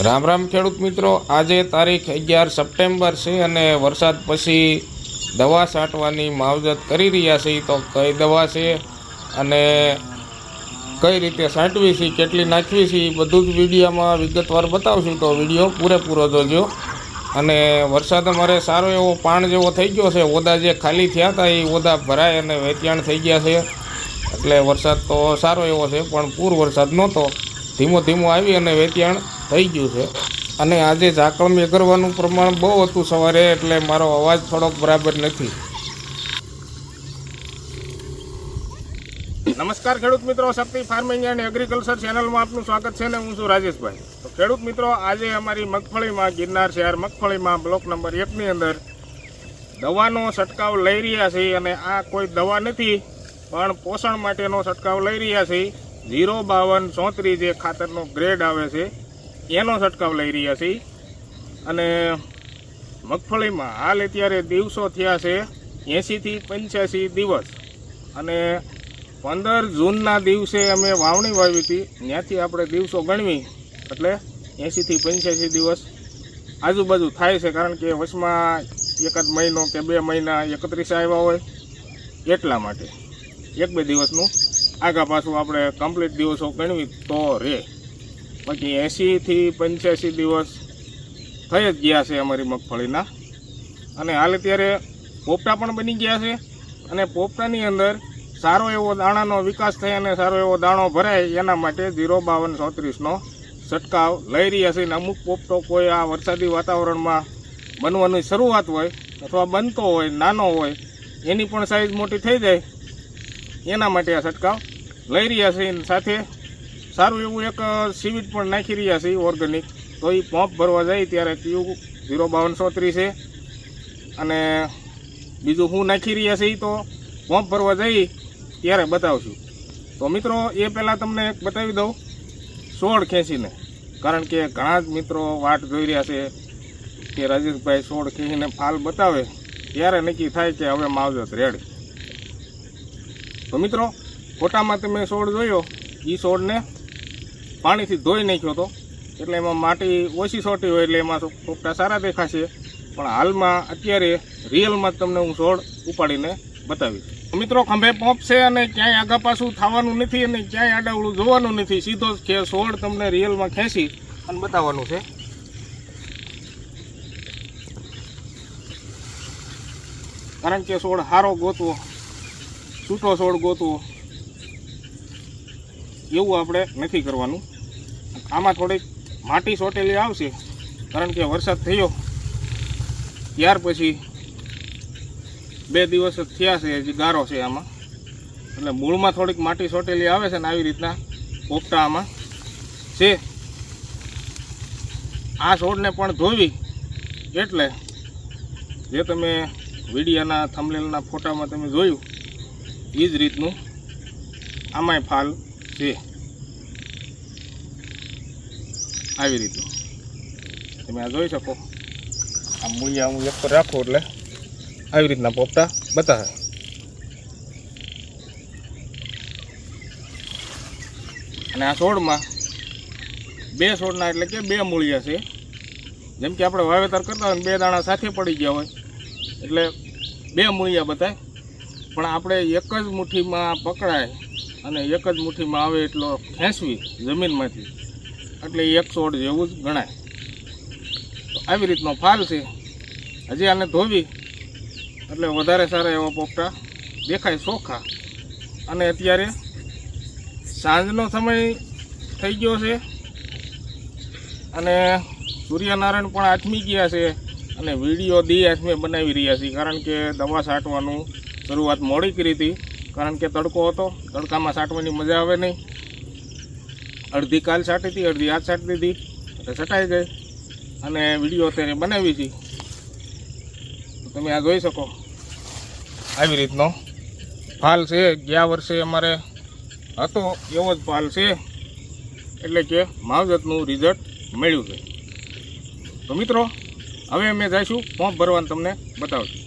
રામ રામ ખેડૂત મિત્રો, આજે તારીખ અગિયાર સપ્ટેમ્બર છે અને વરસાદ પછી દવા છાંટવાની માવજત કરી રહ્યા છે, તો કઈ દવા છે અને કઈ રીતે છાંટવી છે, કેટલી નાખવી છે, એ બધું જ વિડીયોમાં વિગતવાર બતાવશું, તો વીડિયો પૂરેપૂરો જોજો. અને વરસાદ અમારે સારો એવો પાણ જેવો થઈ ગયો છે, ઓદા જે ખાલી થયા હતા, એ ઓદા ભરાય અને વેચાણ થઈ ગયા છે. એટલે વરસાદ તો સારો એવો છે, પણ પૂર વરસાદ નહોતો. ધીમો ધીમો આવી અને વેચાણ થઈ ગયું છે. અને આજે ઝાકળ મેઘરવાનું પ્રમાણ બહુ હતું સવારે, એટલે મારો અવાજ થોડોક બરાબર નથી. નમસ્કાર ખેડૂત મિત્રો, શક્તિ ફાર્મિંગ એન્ડ એગ્રીકલ્ચર ચેનલમાં આપનું સ્વાગત છે ને હું છું રાજેશભાઈ. તો ખેડૂત મિત્રો, આજે અમારી મગફળીમાં, ગિરનાર શહેર મગફળીમાં બ્લોક નંબર એકની અંદર દવાનો છંટકાવ લઈ રહ્યા છે અને આ કોઈ દવા નથી, પણ પોષણ માટેનો છંટકાવ લઈ રહ્યા છે. ઝીરો બાવન ચોત્રીસ જે ખાતરનો ગ્રેડ આવે છે. એનો છંટકાવ લઈ રહ્યા છીએ. અને મગફળીમાં હાલ અત્યારે દિવસો થયા છે એંશીથી પંચ્યાસી દિવસ. અને પંદર જૂનના દિવસે અમે વાવણી વાવી હતી. ત્યાંથી આપણે દિવસો ગણવી. એટલે એંશીથી પંચ્યાસી દિવસ આજુબાજુ થાય છે. કારણ કે વચમાં એકાદ મહિનો કે બે મહિના એકત્રીસ આવ્યા હોય એટલા માટે. એક બે દિવસનું. આગા પાછું આપણે કમ્પ્લીટ દિવસો ગણવી તો રે. બાકી એંશીથી પંચ્યાસી દિવસ થઈ જ ગયા છે અમારી મગફળીના. અને હાલ અત્યારે પોપટા પણ બની ગયા છે અને પોપટાની અંદર સારો એવો દાણાનો વિકાસ થાય અને સારો એવો દાણો ભરાય એના માટે ઝીરો બાવન ચોત્રીસનો છંટકાવ લઈ રહ્યા છે. અને અમુક પોપટો કોઈ આ વરસાદી વાતાવરણમાં બનવાની શરૂઆત હોય અથવા બનતો હોય, નાનો હોય, એની પણ સાઈઝ મોટી થઈ જાય એના માટે આ છંટકાવ લઈ રહ્યા છે. સાથે સારું એવું એક સિવિટ પણ નાખી રહ્યા છે ઓર્ગેનિક તો એ પંપ ભરવા જાય ત્યારે ક્યુ ઝીરો બાવનસો છે. અને બીજું હું નાખી રહ્યા છે એ તો પંપ ભરવા જઈ ત્યારે બતાવશું. તો મિત્રો, એ પહેલાં તમને એક બતાવી દઉં સોળ ખેંચીને. કારણ કે ઘણા જ મિત્રો વાટ જોઈ રહ્યા છે કે રાજેશભાઈ સોળ ખેંચીને ફાલ બતાવે. ત્યારે નક્કી થાય કે હવે માવજત રેડ. તો મિત્રો, ફોટામાં તમે સોળ જોયો એ સોળને પાણીથી ધોઈ નાખ્યો હતો એટલે એમાં માટી ઓછી સોટી હોય એટલે એમાં પોપટા સારા દેખાશે. પણ હાલમાં અત્યારે રિયલમાં તમને હું છોડ ઉપાડીને બતાવીશ. મિત્રો ખંભે પંપ છે અને ક્યાંય આગા પાછું થવાનું નથી અને ક્યાંય આડાવડું જોવાનું નથી. સીધો જ છોડ તમને રિયલમાં ખેંચી અને બતાવવાનું છે. કારણ કે છોડ સારો ગોતવો, છૂટો છોડ ગોતવો, એવું આપણે નથી કરવાનું. આમાં થોડીક માટી સોટેલી આવશે, કારણ કે વરસાદ થયો. ત્યાર પછી બે દિવસ થયા છે, હજી ગારો છે આમાં. એટલે મૂળમાં થોડીક માટી સોટેલી આવે છે ને આવી રીતના પોપટા આમાં છે. આ છોડને પણ ધોવી એટલે જે તમે વિડીયાના થમલેલના ફોટામાં તમે જોયું એ જ રીતનું આમાંય ફાલ છે. આવી રીતનું તમે આ જોઈ શકો. આ મૂળિયા હું એક પર રાખું એટલે આવી રીતના પોપટા બતાવે. અને આ છોડમાં બે છોડના એટલે કે બે મૂળિયા છે. જેમ કે આપણે વાવેતર કરતા હોય બે દાણા સાથે પડી ગયા હોય, એટલે બે મૂળિયા બતાય. પણ આપણે એક જ મુઠ્ઠીમાં પકડાય અને એક જ મુઠ્ઠીમાં આવે એટલો ખેંચવી જમીનમાંથી. એટલે એક છોડ જેવું જ ગણાય. તો આવી રીતનો ફાલ છે. હજી આને ધોવી. એટલે વધારે સારા એવા પોપટા દેખાય ચોખ્ખા અને અત્યારે સાંજનો સમય થઈ ગયો છે. અને સૂર્યનારાયણ પણ આથમી ગયા છે. અને વીડિયો દી આથમે બનાવી રહ્યા છીએ. કારણ કે દવા છાંટવાનું શરૂઆત મોડી કરી હતી. કારણ કે તડકો હતો. તડકામાં છાંટવાની મજા આવે નહીં. અડધી કાલ છાંટી હતી અડધી હાથ છાંટી દીધી. એટલે છટાઈ ગઈ. અને વીડિયો અત્યારે બનાવી છે તમે આ જોઈ શકો. આવી રીતનો ફાલ છે. ગયા વર્ષે અમારે હતો એવો જ ફાલ છે. એટલે કે માવજતનું રિઝલ્ટ મળ્યું છે. તો મિત્રો, હવે અમે જઈશું. પંપ ભરવાનું તમને બતાવશું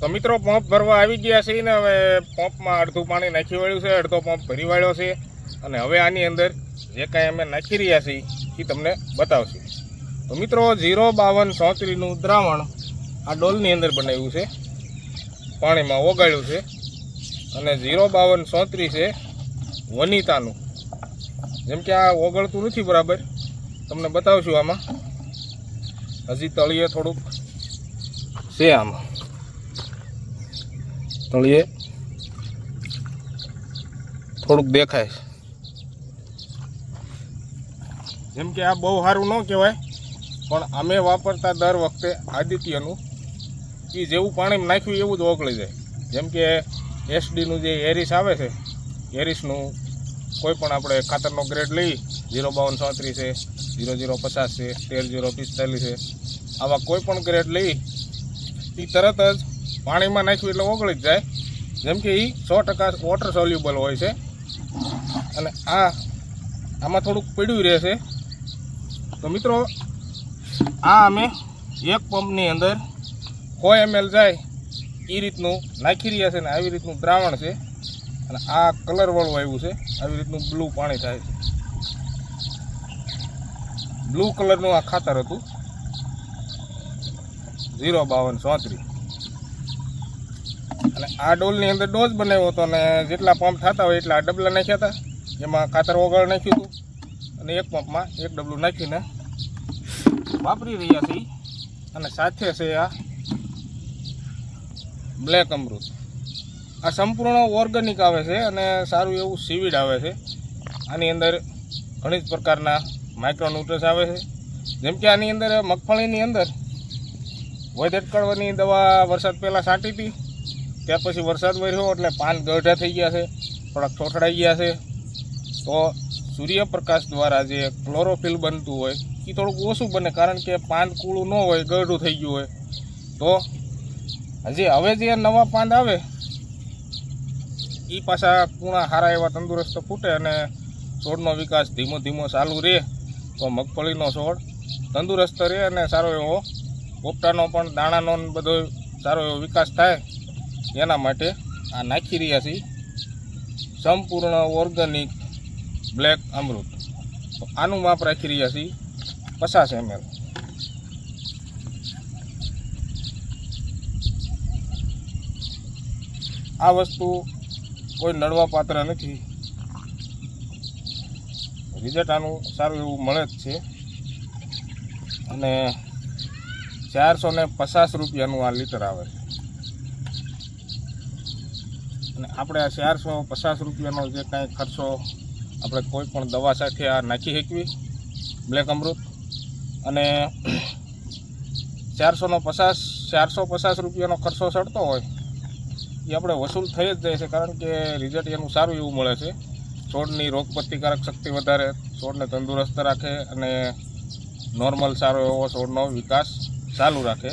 તો મિત્રો, પંપ ભરવા આવી ગયા છે ને, હવે પંપમાં અડધું પાણી નાખી વાળ્યું છે. અડધો પંપ ભરી વાળ્યો છે. અને હવે આની અંદર જે કાંઈ અમે નાખી રહ્યા છીએ, એ તમને બતાવશું. તો મિત્રો ઝીરો બાવન ચોત્રીસનું દ્રાવણ આ ડોલની અંદર બનાવ્યું છે. પાણીમાં ઓગાળ્યું છે. અને ઝીરો બાવન ચોત્રીસ છે વનિતાનું. જેમ કે આ ઓગળતું નથી બરાબર. તમને બતાવશું આમાં. હજી તળિયે થોડુંક છે આમાં. તળિયે થોડુંક દેખાય છે. જેમ કે આ બહુ સારું ન કહેવાય, પણ અમે વાપરતા દર વખતે આદિત્યનું એ જેવું પાણીમાં નાખ્યું એવું જ ઓગળી જાય. જેમ કે એસડીનું જે એરિસ આવે છે, એરિસનું કોઈ પણ આપણે ખાતરનો ગ્રેડ લઈ, ઝીરો બાવન ચોત્રીસ છે, ઝીરો ઝીરો પચાસ છે, તેર ઝીરો પિસ્તાલીસ છે, આવા કોઈ પણ ગ્રેડ લઈ એ તરત જ પાણીમાં નાખ્યું એટલે ઓગળી જ જાય. જેમ કે એ સો ટકા વોટર સોલ્યુબલ હોય છે, અને આ, આમાં થોડુંક પીડ્યું રહેશે તો મિત્રો, આ અમે એક પંપની અંદર સો એમએલ જાય એ રીતનું નાખી રહ્યા છે ને આવી રીતનું દ્રાવણ છે. અને આ કલરવાળું આવ્યું છે, આવી રીતનું બ્લુ પાણી થાય છે. બ્લુ કલરનું આ ખાતર હતું. ઝીરો બાવન ચોત્રીસ. અને આ ડોલની અંદર ડોઝ બનાવ્યો હતો અને જેટલા પંપ થતા હોય એટલા ડબલા નાખ્યા હતા એમાં ખાતર ઓગળ નાખ્યું હતું. અને એક પંપમાં એક ડબલું નાખીને વાપરી રહ્યા છીએ. અને સાથે છે આ બ્લેક અમૃત. આ સંપૂર્ણ ઓર્ગેનિક આવે છે અને સારું એવું સીવીડ આવે છે. આની અંદર ઘણી જ પ્રકારના માઇક્રોન્યુટ્રસ આવે છે. જેમ કે આની અંદર મગફળીની અંદર વૈદ અટકળવાની દવા વરસાદ પહેલાં છાંટી હતી. ત્યાર પછી વરસાદ વર્યો એટલે પાન ગઢા થઈ ગયા છે. થોડાક ઠોઠડાઈ ગયા છે. તો સૂર્યપ્રકાશ દ્વારા જે ક્લોરોફિલ બનતું હોય એ થોડુંક ઓછું બને, કારણ કે પાન કૂળું ન હોય, ગરડું થઈ ગયું હોય. તો હજી હવે જે નવા પાન આવે એ પાછા કૂણા સારા એવા તંદુરસ્ત ફૂટે અને છોડનો વિકાસ ધીમો ધીમો ચાલુ રહે, તો મગફળીનો છોડ તંદુરસ્ત રહે અને સારો એવો પોપટાનો પણ, દાણાનો બધો સારો એવો વિકાસ થાય. એના માટે આ નાખી રહ્યા છીએ. સંપૂર્ણ ઓર્ગેનિક બ્લેક અમૃત. તો આનું માપ રાખી રહ્યા છીએ પચાસ એમએલ. આ વસ્તુ કોઈ નડવા પાત્ર નથી. રિઝલ્ટ આનું સારું એવું મળે જ છે. અને ચારસો ને પચાસ રૂપિયાનું આ લીટર આવે છે. અને આપણે આ ચારસો પચાસ રૂપિયાનો જે કાંઈ ખર્ચો આપણે કોઈ પણ દવા સાથે આ નાખી શકવી બ્લેક અમૃત. અને ચારસોનો પચાસ, ચારસો પચાસ રૂપિયાનો ખર્ચો ચડતો હોય, એ આપણે વસૂલ થઈ જ જાય છે, કારણ કે રિઝલ્ટ એનું સારું એવું મળે છે. છોડની રોગ પ્રતિકારક શક્તિ વધારે, છોડને તંદુરસ્ત રાખે અને નોર્મલ સારો એવો છોડનો વિકાસ ચાલુ રાખે.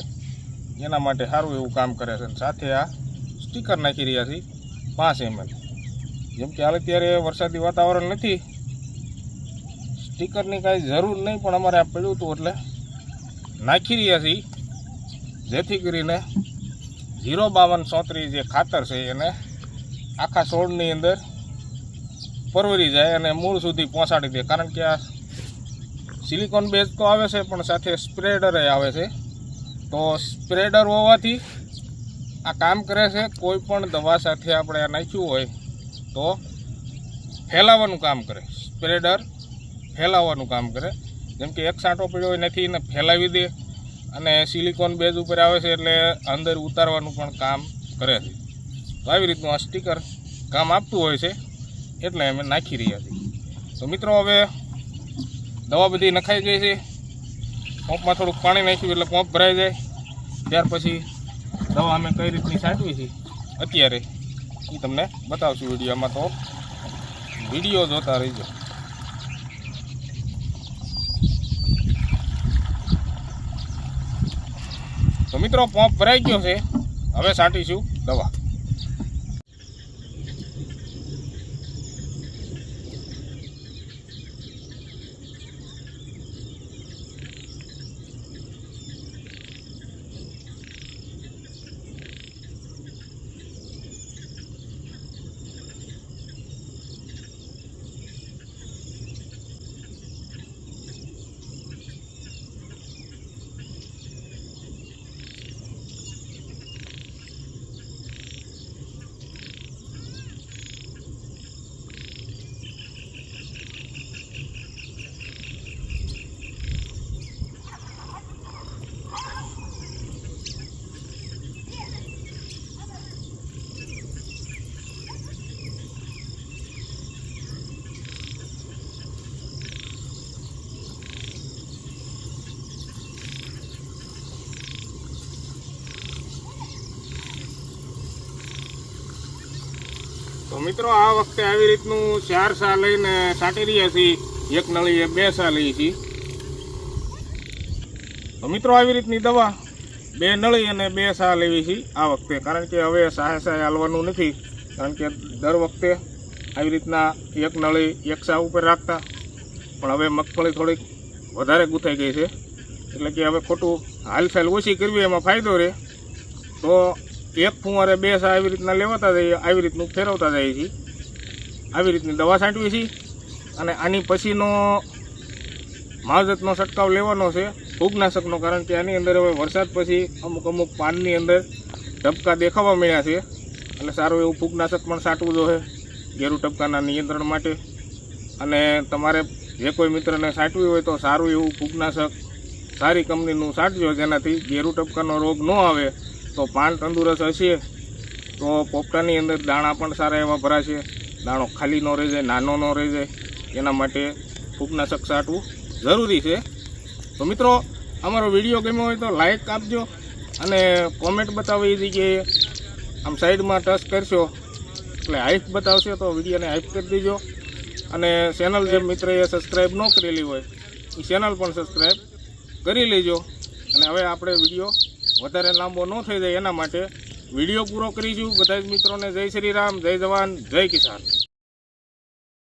એના માટે સારું એવું કામ કરે છે. સાથે આ સ્ટીકર નાખી રહ્યા છીએ, પાંચ એમએલ જેમ કે હાલ અત્યારે વરસાદી વાતાવરણ નથી. સ્ટીકરની કાંઈ જરૂર નહીં, પણ અમારે આ પડ્યું હતું એટલે નાખી રહ્યા છીએ. જેથી કરીને ઝીરો બાવન સોત્રીસ જે ખાતર છે એને આખા છોડની અંદર પરવરી જાય અને મૂળ સુધી પહોંચાડી દે. કારણ કે આ સિલિકોન બેઝ તો આવે છે, પણ સાથે સ્પ્રેડર આવે છે. તો સ્પ્રેડર હોવાથી આ કામ કરે છે, કોઈ પણ દવા સાથે આપણે આ નાખ્યું હોય તો ફેલાવાનું કામ કરે. સ્પ્રેડર ફેલાવવાનું કામ કરે. જેમ કે એક સાંટો પડ્યો હોય નથી એને ફેલાવી દે અને સિલિકોન બેઝ ઉપર આવે છે એટલે અંદર ઉતારવાનું પણ કામ કરે છે. તો આવી રીતનું આ સ્ટીકર કામ આપતું હોય છે એટલે અમે નાખી રહ્યા છીએ. તો મિત્રો હવે દવા બધી નખાઈ ગઈ છે. પંપમાં થોડુંક પાણી નાખ્યું એટલે પંપ ભરાઈ જાય. ત્યાર પછી દવા અમે કઈ રીતની સાચવી છે અત્યારે? એ તમને બતાવશું વિડીયોમાં તો. વીડિયો જોતા રહીજો. તો મિત્રો, પંપ ભરાઈ ગયો છે. હવે છાંટીશું દવા. મિત્રો, આ વખતે આવી રીતનું ચાર સા લઈને સાટી રહ્યા છીએ. એક નળીએ બે સા લઈએ છીએ. તો મિત્રો, આવી રીતની દવા બે નળી અને બે સા લેવી છીએ આ વખતે. કારણ કે હવે સાહે સાહે હાલવાનું નથી. કારણ કે દર વખતે આવી રીતના એક નળી એક સા ઉપર રાખતા. પણ હવે મગફળી થોડીક વધારે ગૂંથાઈ ગઈ છે. એટલે કે હવે ખોટું હાલચાલ ઓછી કરવી એમાં ફાયદો રહે. તો એક ફુવારે બે આવી રીતના લેવાતા જઈએ, આવી રીતનું ફેરવતા જઈએ છીએ. આવી રીતની દવા છાંટવી છીએ અને આની પછીનો માવજતનો છંટકાવ લેવાનો છે ફૂગનાશકનો કારણ કે આની અંદર હવે વરસાદ પછી અમુક અમુક પાનની અંદર ટપકા દેખાવા મળ્યા છે. એટલે સારું એવું ફૂગનાશક પણ છાંટવું જોઈએ ઘેરું ટપકાના નિયંત્રણ માટે. અને તમારે જે કોઈ મિત્રને છાંટવી હોય તો સારું એવું ફૂગનાશક સારી કંપનીનું છાંટજો, જેનાથી ઘેરું ટપકાનો રોગ ન આવે. તો પાન તંદુરસ્ત હશે. તો પોપટાની અંદર દાણા પણ સારા એવા ભરાશે. દાણો ખાલી ન રહી જાય, નાનો ન રહી જાય. એના માટે ફૂગનાશક છાંટવું જરૂરી છે. તો મિત્રો, અમારો વીડિયો ગમ્યો હોય તો લાઈક આપજો અને કોમેન્ટ બતાવો એ જગ્યાએ. આમ સાઈડમાં ટચ કરશો, એટલે હાઈપ બતાવશે તો વિડીયોને હાઈપ કરી દેજો. અને ચેનલ જે મિત્રએ સબસ્ક્રાઈબ ન કરેલી હોય, એ ચેનલ પણ સબસ્ક્રાઈબ કરી લેજો. અને હવે આપણે વીડિયો વધારે લાંબો ન થઈ જાય એના માટે વીડિયો પૂરો કરીશું. બધા જ મિત્રોને જય શ્રી રામ, જય જવાન, જય કિસાન.